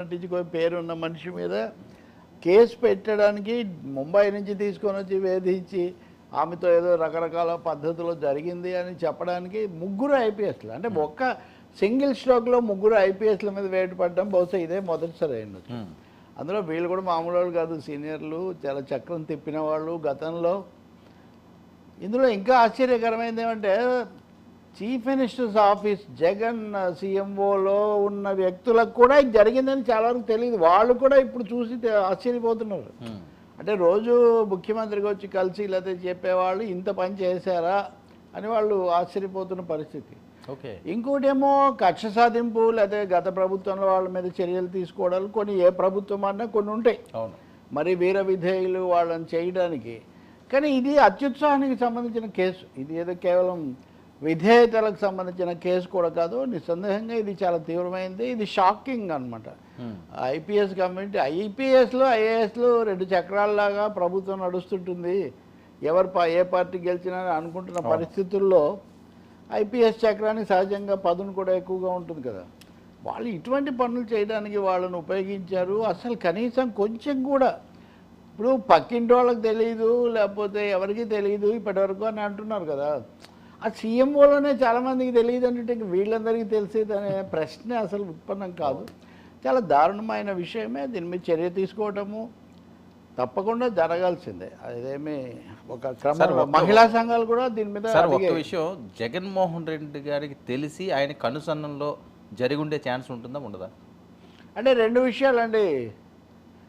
నటించుకో పేరున్న మనిషి మీద కేసు పెట్టడానికి ముంబై నుంచి తీసుకొని వచ్చి వేధించి ఆమెతో ఏదో రకరకాల పద్ధతిలో జరిగింది అని చెప్పడానికి ముగ్గురు ఐపీఎస్లు అంటే ఒక్క సింగిల్ స్ట్రోక్లో ముగ్గురు ఐపీఎస్ల మీద వేటు పడడం బహుశా ఇదే మొదటిసారి అయింది. అందులో వీళ్ళు కూడా మామూలు వాళ్ళు కాదు సీనియర్లు చాలా చక్రం తిప్పిన వాళ్ళు గతంలో. ఇందులో ఇంకా ఆశ్చర్యకరమైనది ఏమంటే చీఫ్ మినిస్టర్స్ ఆఫీస్ జగన్ సీఎంఓలో ఉన్న వ్యక్తులకు కూడా ఇది జరిగిందని చాలా వరకు తెలియదు. వాళ్ళు కూడా ఇప్పుడు చూసి ఆశ్చర్యపోతున్నారు. అంటే రోజు ముఖ్యమంత్రికి వచ్చి కలిసి లేకపోతే చెప్పేవాళ్ళు ఇంత పని చేశారా అని వాళ్ళు ఆశ్చర్యపోతున్న పరిస్థితి. ఓకే. ఇంకోటేమో కక్ష సాధింపు లేకపోతే గత ప్రభుత్వంలో వాళ్ళ మీద చర్యలు తీసుకోవడాలు కొన్ని ఏ ప్రభుత్వం అన్నా కొన్ని ఉంటాయి. అవును. మరి వీర విధేయులు వాళ్ళని చేయడానికి. కానీ ఇది అత్యుత్సాహానికి సంబంధించిన కేసు. ఇది ఏదో కేవలం విధేయతలకు సంబంధించిన కేసు కూడా కాదు. నిస్సందేహంగా ఇది చాలా తీవ్రమైనది ఇది షాకింగ్ అనమాట. ఐపీఎస్ కమ్యూనిటీ ఐపీఎస్లో ఐఏఎస్లో రెండు చక్రాల్లాగా ప్రభుత్వం నడుస్తుంటుంది. ఎవరు పా- ఏ పార్టీ గెలిచినా అని అనుకుంటున్న పరిస్థితుల్లో ఐపీఎస్ చక్రానికి సహజంగా పదును కూడా ఎక్కువగా ఉంటుంది కదా. వాళ్ళు ఇటువంటి పనులు చేయడానికి వాళ్ళని ఉపయోగించారు. అసలు కనీసం కొంచెం కూడా ఇప్పుడు పక్కింటి వాళ్ళకి తెలియదు లేకపోతే ఎవరికి తెలియదు ఇప్పటివరకు అని అంటున్నారు కదా. ఆ సీఎంఓలోనే చాలామందికి తెలియదు అంటే ఇంక వీళ్ళందరికీ తెలిసేది అనే ప్రశ్న అసలు ఉత్పన్నం కాదు. చాలా దారుణమైన విషయమే దీని మీద చర్య తీసుకోవటము. తప్పకుండా జరగాల్సిందే. అదేమి ఒక క్రమంలో ఒక్క- మహిళా సంఘాలు కూడా దీని మీద అడిగాయి. విషయం జగన్మోహన్ రెడ్డి గారికి తెలిసి ఆయన కనుసన్నల్లో జరిగి ఉండే ఛాన్స్ ఉంటుందా ఉండదా? అంటే రెండు విషయాలండి.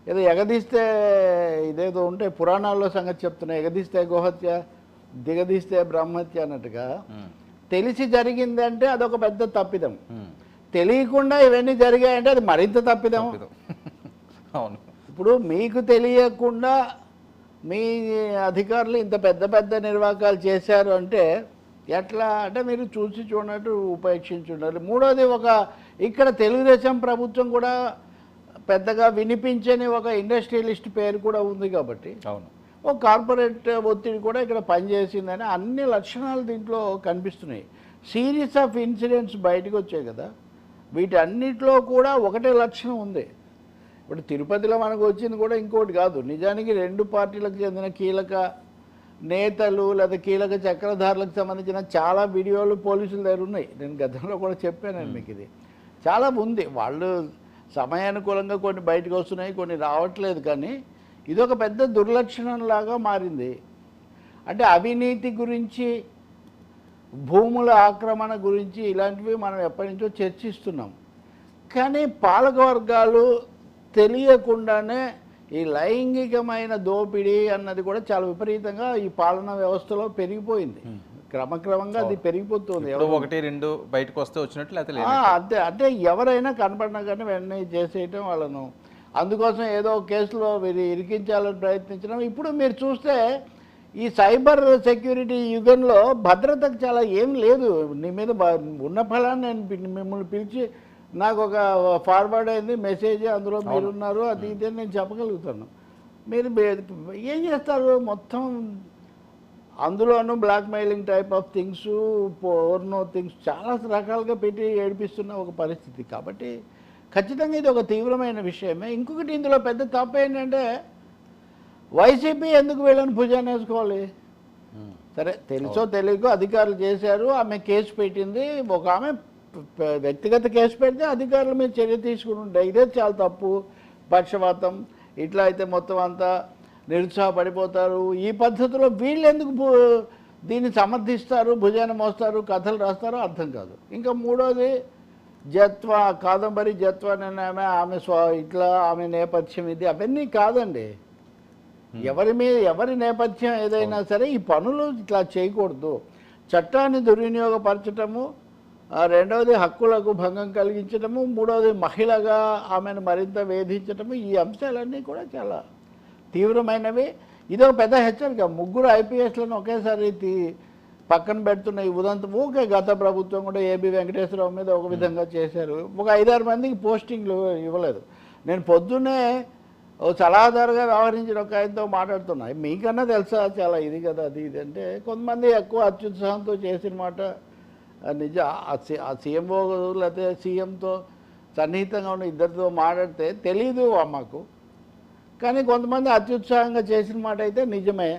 ఏదో ఎగదీస్తే ఇదేదో ఉంటే పురాణాల్లో సంగతి చెప్తున్నా. ఎగదీస్తే గోహత్య దిగదీస్తే బ్రహ్మహత్య అన్నట్టుగా. తెలిసి జరిగిందంటే అదొక పెద్ద తప్పిదం. తెలియకుండా ఇవన్నీ జరిగాయంటే అది మరింత తప్పిదం. అవును ఇప్పుడు మీకు తెలియకుండా మీ అధికారులు ఇంత పెద్ద పెద్ద నిర్వాకాలు చేశారు అంటే ఎట్లా అంటే మీరు చూసి చూడనట్టు ఉపేక్షించి ఉండాలి మూడోది ఒక ఇక్కడ తెలుగుదేశం ప్రభుత్వం కూడా పెద్దగా వినిపించని ఒక ఇండస్ట్రియలిస్ట్ పేరు కూడా ఉంది కాబట్టి అవును ఒక కార్పొరేట్ ఒత్తిడి కూడా ఇక్కడ పనిచేసిందని అన్ని లక్షణాలు దీంట్లో కనిపిస్తున్నాయి. సిరీస్ ఆఫ్ ఇన్సిడెంట్స్ బయటకు వచ్చాయి కదా. వీటన్నిటిలో కూడా ఒకటే లక్షణం ఉంది. ఇప్పుడు తిరుపతిలో మనకు వచ్చింది కూడా ఇంకోటి కాదు. నిజానికి రెండు పార్టీలకు చెందిన కీలక నేతలు లేదా కీలక చక్రధారులకు సంబంధించిన చాలా వీడియోలు పోలీసుల దగ్గర ఉన్నాయి. నేను గతంలో కూడా చెప్పాను మీకు ఇది. చాలా ఉంది. వాళ్ళు సమయానుకూలంగా కొన్ని బయటకు వస్తున్నాయి కొన్ని రావట్లేదు కానీ ఇదొక పెద్ద దుర్లక్షణంలాగా మారింది. అంటే అవినీతి గురించి భూముల ఆక్రమణ గురించి ఇలాంటివి మనం ఎప్పటి నుంచో చర్చిస్తున్నాం. కానీ పాలక వర్గాలు తెలియకుండానే ఈ లైంగికమైన దోపిడీ అన్నది కూడా చాలా విపరీతంగా ఈ పాలనా వ్యవస్థలో పెరిగిపోయింది. క్రమక్రమంగా అది పెరిగిపోతుంది. ఒకటి రెండు బయటకు వస్తే వచ్చినట్లు అంతే అంటే ఎవరైనా కనపడినా కానీ వెంటనే చేసేయటం వాళ్ళను అందుకోసం ఏదో కేసులో మీరు ఇరికించాలని ప్రయత్నించడం. ఇప్పుడు మీరు చూస్తే ఈ సైబర్ సెక్యూరిటీ యుగంలో భద్రతకు చాలా ఏం లేదు. నీ మీద ఉన్న ఫలాన్ని నేను మిమ్మల్ని పిలిచి నాకు ఒక ఫార్వర్డ్ అయింది మెసేజ్ అందులో మీరు ఉన్నారు అది ఇది నేను చెప్పగలుగుతాను. మీరు ఏం చేస్తారు? మొత్తం అందులోనూ blackmailing type of things porno things చాలా రకాలుగా పెట్టి ఏడిపిస్తున్న ఒక పరిస్థితి. కాబట్టి ఖచ్చితంగా ఇది ఒక తీవ్రమైన విషయమే. ఇంకొకటి ఇందులో పెద్ద తప్పు ఏంటంటే వైసీపీ ఎందుకు వీళ్ళని భుజాన్ని వేసుకోవాలి. సరే తెలుసో తెలియకో అధికారులు చేశారు ఆమె కేసు పెట్టింది ఒక ఆమె వ్యక్తిగత కేసు పెడితే అధికారుల మీద చర్య తీసుకుని ఉంటాయి ఇదే చాలా తప్పు పక్షపాతం ఇట్లా అయితే మొత్తం అంతా నిరుత్సాహపడిపోతారు. ఈ పద్ధతిలో వీళ్ళు ఎందుకు దీన్ని సమర్థిస్తారు భుజాన్ని మోస్తారు కథలు రాస్తారో అర్థం కాదు. ఇంకా మూడోది జత్వ కాదంబరి జత్వ అనే ఆమె ఆమె స్వ ఇట్లా ఆమె నేపథ్యం ఇది. అవన్నీ కాదండి. ఎవరి మీద ఎవరి నేపథ్యం ఏదైనా సరే ఈ పనులు ఇట్లా చేయకూడదు. చట్టాన్ని దుర్వినియోగపరచటము రెండవది హక్కులకు భంగం కలిగించటము మూడవది మహిళగా ఆమెను మరింత వేధించటము ఈ అంశాలన్నీ కూడా చాలా తీవ్రమైనవి. ఇది ఒక పెద్ద హెచ్చరిక. ముగ్గురు ఐపీఎస్లను ఒకేసారి తీ పక్కన పెడుతున్న ఈ ఉదంతం ఊకే గత ప్రభుత్వం కూడా ఏబి వెంకటేశ్వరరావు మీద ఒక విధంగా చేశారు. ఒక ఐదారు మందికి పోస్టింగ్లు ఇవ్వలేదు. నేను పొద్దున్నే ఓ సలహాదారుగా వ్యవహరించిన ఒక ఆయనతో మాట్లాడుతున్నా. మీకన్నా తెలుసా చాలా ఇది కదా అది ఇది అంటే కొంతమంది ఎక్కువ అత్యుత్సాహంతో చేసిన మాట నిజ ఆ సీఎంఓ లేకపోతే సీఎంతో సన్నిహితంగా ఉన్న ఇద్దరితో మాట్లాడితే తెలీదు మాకు. కానీ కొంతమంది అత్యుత్సాహంగా చేసిన మాట అయితే నిజమే.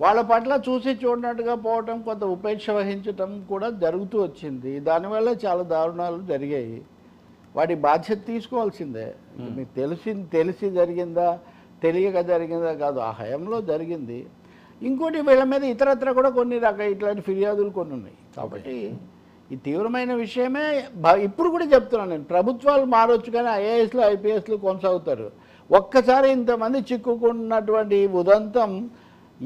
వాళ్ళ పట్ల చూసి చూడనట్టుగా పోవటం కొంత ఉపేక్ష వహించటం కూడా జరుగుతూ వచ్చింది. దానివల్ల చాలా దారుణాలు జరిగాయి. వాటి బాధ్యత తీసుకోవాల్సిందే. మీకు తెలిసి తెలిసి జరిగిందా? తెలియక జరిగిందా కాదు. ఆ హయంలో జరిగింది. ఇంకోటి వీళ్ళ మీద ఇతరత్ర కూడా కొన్ని రకాల ఇట్లాంటి ఫిర్యాదులు కొన్ని ఉన్నాయి. కాబట్టి ఈ తీవ్రమైన విషయమే ఇప్పుడు కూడా చెప్తున్నాను నేను. ప్రభుత్వాలు మారొచ్చు కానీ ఐఏఎస్లు ఐపీఎస్లు కొనసాగుతారు. ఒక్కసారి ఇంతమంది చిక్కుకున్నటువంటి ఉదంతం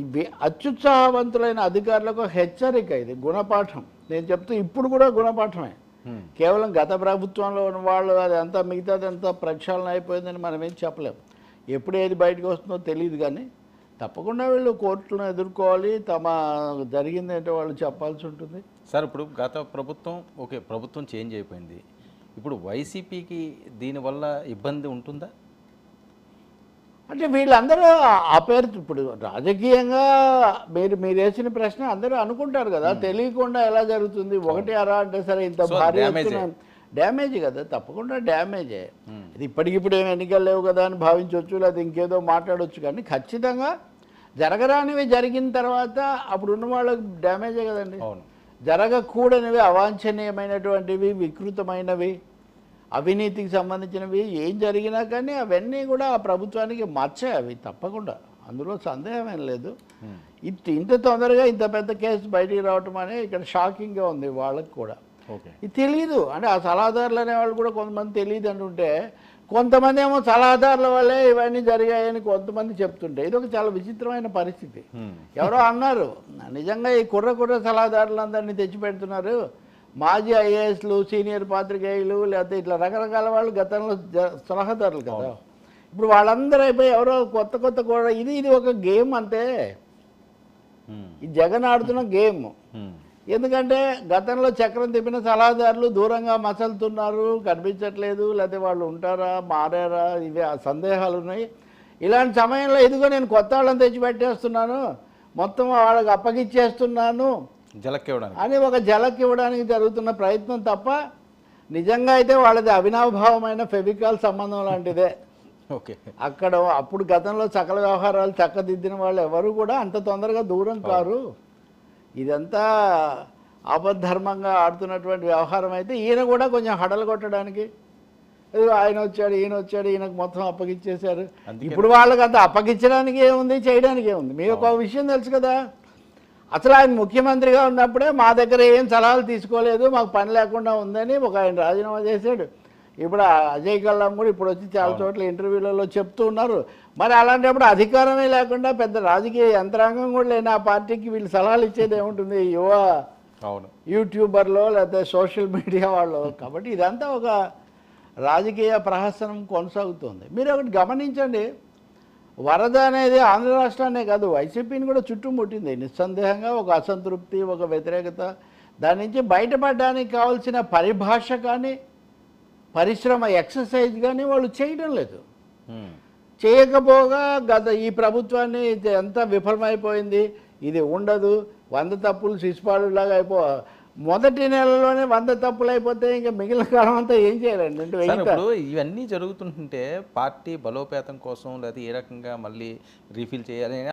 ఇవి అత్యుత్సాహవంతులైన అధికారులకు హెచ్చరిక ఇది గుణపాఠం. నేను చెప్తూ ఇప్పుడు కూడా గుణపాఠమే. కేవలం గత ప్రభుత్వంలో ఉన్న వాళ్ళు అది అంతా మిగతాదంతా ప్రక్షాళన అయిపోయిందని మనం ఏం చెప్పలేం. ఎప్పుడు ఏది బయటకు వస్తుందో తెలియదు కానీ తప్పకుండా వీళ్ళు కోర్టులను ఎదుర్కోవాలి తమ జరిగిందంటే వాళ్ళు చెప్పాల్సి ఉంటుంది. సార్ ఇప్పుడు గత ప్రభుత్వం ఓకే ప్రభుత్వం చేంజ్ అయిపోయింది. ఇప్పుడు వైసీపీకి దీనివల్ల ఇబ్బంది ఉంటుందా? అంటే వీళ్ళందరూ ఆ పేరు ఇప్పుడు రాజకీయంగా మీరు మీరు వేసిన ప్రశ్న అందరూ అనుకుంటారు కదా. తెలియకుండా ఎలా జరుగుతుంది? ఒకటి అరా అంటే సరే ఇంత భారీ డ్యామేజ్ కదా. తప్పకుండా డ్యామేజే. ఇది ఇప్పటికిప్పుడు ఏం ఎన్నికలు లేవు కదా అని భావించవచ్చు లేదా ఇంకేదో మాట్లాడవచ్చు కానీ ఖచ్చితంగా జరగరానివి జరిగిన తర్వాత అప్పుడు ఉన్న వాళ్ళకి డ్యామేజే కదండి. జరగకూడనివి అవాంఛనీయమైనటువంటివి వికృతమైనవి అవినీతికి సంబంధించినవి ఏం జరిగినా కానీ అవన్నీ కూడా ఆ ప్రభుత్వానికి మచ్చే అవి తప్పకుండా. అందులో సందేహం ఏం లేదు. ఇంత ఇంత తొందరగా ఇంత పెద్ద కేసు బయటికి రావటం అనేది ఇక్కడ షాకింగ్గా ఉంది వాళ్ళకి కూడా. ఓకే. ఇది తెలియదు అంటే ఆ సలహాదారులు అనేవాళ్ళు కూడా కొంతమంది తెలియదు అంటుంటే కొంతమంది ఏమో సలహాదారుల వల్లే ఇవన్నీ జరిగాయని కొంతమంది చెప్తుంటే ఇది ఒక చాలా విచిత్రమైన పరిస్థితి. ఎవరో అన్నారు నిజంగా ఈ కుర్ర కుర్ర సలహాదారులందరినీ తెచ్చిపెడుతున్నారు. మాజీ ఐఏఎస్లు సీనియర్ పాత్రికేయులు లేకపోతే ఇట్లా రకరకాల వాళ్ళు గతంలో సలహాదారులు కదా ఇప్పుడు వాళ్ళందరూ అయిపోయి ఎవరో కొత్త కొత్త కూడా ఇది ఇది ఒక గేమ్ అంతే. ఈ జగన్ ఆడుతున్న గేమ్. ఎందుకంటే గతంలో చక్రం తిప్పిన సలహాదారులు దూరంగా మసలుతున్నారు కనిపించట్లేదు లేకపోతే వాళ్ళు ఉంటారా మారారా ఇవి ఆ సందేహాలు ఉన్నాయి ఇలాంటి సమయంలో ఇదిగో నేను కొత్త వాళ్ళని తెచ్చి పెట్టేస్తున్నాను మొత్తం వాళ్ళకి అప్పగిచ్చేస్తున్నాను జలక్కివ్వడానికి. అని ఒక జలక్ ఇవ్వడానికి జరుగుతున్న ప్రయత్నం తప్ప నిజంగా అయితే వాళ్ళది అవినాభావమైన ఫెవికాల్ సంబంధం లాంటిదే. ఓకే. అక్కడ అప్పుడు గతంలో సకల వ్యవహారాలు చక్కదిద్దిన వాళ్ళు ఎవరు కూడా అంత తొందరగా దూరం కారు. ఇదంతా అబద్ధర్మంగా ఆడుతున్నటువంటి వ్యవహారం అయితే ఈయన కూడా కొంచెం హడలు కొట్టడానికి. ఆయన వచ్చాడు ఈయన వచ్చాడు ఈయనకు మొత్తం అప్పగిచ్చేశారు. అందుకే- ఇప్పుడు వాళ్ళకి అంత అప్పగించడానికి ఏముంది చేయడానికి ఏముంది మీకు ఒక విషయం తెలుసు కదా. అసలు ఆయన ముఖ్యమంత్రిగా ఉన్నప్పుడే మా దగ్గర ఏం సలహాలు తీసుకోలేదు మాకు పని లేకుండా ఉందని ఒక ఆయన రాజీనామా చేశాడు. ఇప్పుడు అజయ్ కల్లాం కూడా ఇప్పుడు వచ్చి చాలా చోట్ల ఇంటర్వ్యూలలో చెప్తూ ఉన్నారు. మరి అలాంటప్పుడు అధికారమే లేకుండా పెద్ద రాజకీయ యంత్రాంగం కూడా లేని ఆ పార్టీకి వీళ్ళు సలహాలు ఇచ్చేది ఏముంటుంది? యువ అవును. యూట్యూబర్లో లేకపోతే సోషల్ మీడియా వాళ్ళు. కాబట్టి ఇదంతా ఒక రాజకీయ ప్రహసనం కొనసాగుతుంది. మీరు ఒకటి గమనించండి వరద అనేది ఆంధ్ర రాష్ట్రాన్నే కాదు వైసీపీని కూడా చుట్టుముట్టింది. నిస్సందేహంగా ఒక అసంతృప్తి ఒక వ్యతిరేకత. దాని నుంచి బయటపడడానికి కావాల్సిన పరిభాష కానీ పరిశ్రమ ఎక్సర్సైజ్ కానీ వాళ్ళు చేయడం లేదు. చేయకపోగా గత ఈ ప్రభుత్వాన్ని ఎంత విఫలమైపోయింది ఇది ఉండదు వంద తప్పులు శిశుపాలులాగా అయిపో మొదటి నెలలోనే వంద తప్పులు అయిపోతే ఇంకా మిగిలిన కాలం అంతా ఏం చేయాలండి? అంటే ఇప్పుడు ఇవన్నీ జరుగుతుంటే పార్టీ బలోపేతం కోసం లేదా ఏ రకంగా మళ్ళీ రీఫిల్ చేయాలి?